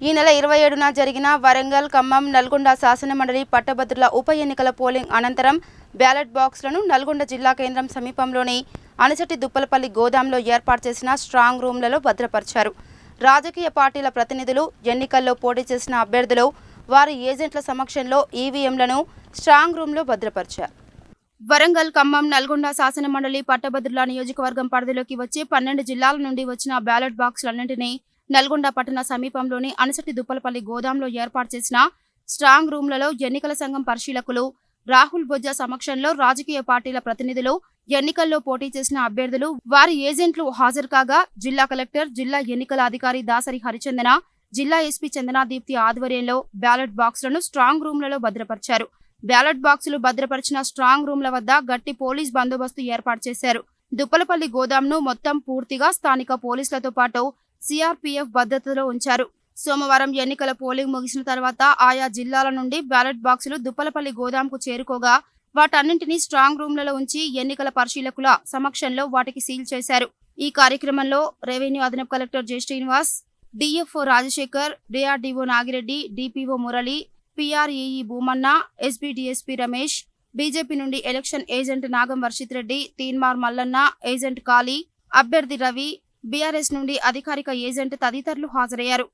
ఈ నెల ఇరవై ఏడున జరిగిన వరంగల్ ఖమ్మం నల్గొండ శాసనమండలి పట్టభద్రుల ఉప ఎన్నికల పోలింగ్ అనంతరం బ్యాలెట్ బాక్స్లను నల్గొండ జిల్లా కేంద్రం సమీపంలోని అనిచటి దుప్పలపల్లి గోదాంలో ఏర్పాటు చేసిన స్ట్రాంగ్ రూమ్లలో భద్రపరిచారు. రాజకీయ పార్టీల ప్రతినిధులు ఎన్నికల్లో పోటీ చేసిన అభ్యర్థులు వారి ఏజెంట్ల సమక్షంలో ఈవీఎంలను స్ట్రాంగ్ రూమ్లో భద్రపరిచారు. వరంగల్ ఖమ్మం నల్గొండ శాసనమండలి పట్టభద్రుల నియోజకవర్గం పరిధిలోకి వచ్చి పన్నెండు జిల్లాల నుండి వచ్చిన బ్యాలెట్ బాక్సులన్నింటినీ నల్గొండ పట్టణ సమీపంలోని అనసటి దుప్పలపల్లి గోదాంలో ఏర్పాటు చేసిన స్ట్రాంగ్ రూమ్లలో ఎన్నికల సంఘం పరిశీలకులు రాహుల్ బొజ్జ సమక్షంలో రాజకీయ పార్టీల ప్రతినిధులు ఎన్నికల్లో పోటీ చేసిన అభ్యర్థులు వారి ఏజెంట్లు హాజరు కాగా జిల్లా కలెక్టర్ జిల్లా ఎన్నికల అధికారి దాసరి హరిచందన జిల్లా ఎస్పీ చందనాదీప్తి ఆధ్వర్యంలో బ్యాలెట్ బాక్సులను స్ట్రాంగ్ రూమ్లలో భద్రపరిచారు. బ్యాలెట్ బాక్సులు భద్రపరిచిన స్ట్రాంగ్ రూమ్ల వద్ద గట్టి పోలీస్ బందోబస్తు ఏర్పాటు చేశారు. దుప్పలపల్లి గోదాంను మొత్తం పూర్తిగా స్థానిక పోలీసులతో పాటు సిఆర్పీఎఫ్ భద్రతలో ఉంచారు. సోమవారం ఎన్నికల పోలింగ్ ముగిసిన తర్వాత ఆయా జిల్లాల నుండి బ్యాలెట్ బాక్సులు దుప్పలపల్లి గోదాంకు చేరుకోగా వాటన్నింటినీ స్ట్రాంగ్ రూమ్లలో ఉంచి ఎన్నికల పరిశీలకుల సమక్షంలో వాటికి సీల్ చేశారు. ఈ కార్యక్రమంలో రెవెన్యూ అదనపు collector J. Srinivas DFO Rajasekhar DRDO Nagireddy DPO Murali PREE Bhumanna SB DSP Ramesh BJP నుండి election agent Nagam Varshith Reddy Teenmar Mallanna agent Kali అభ్యర్థి రవి బీఆర్ఎస్ నుండి అధికారిక ఏజెంట్ తదితరులు హాజరయ్యారు.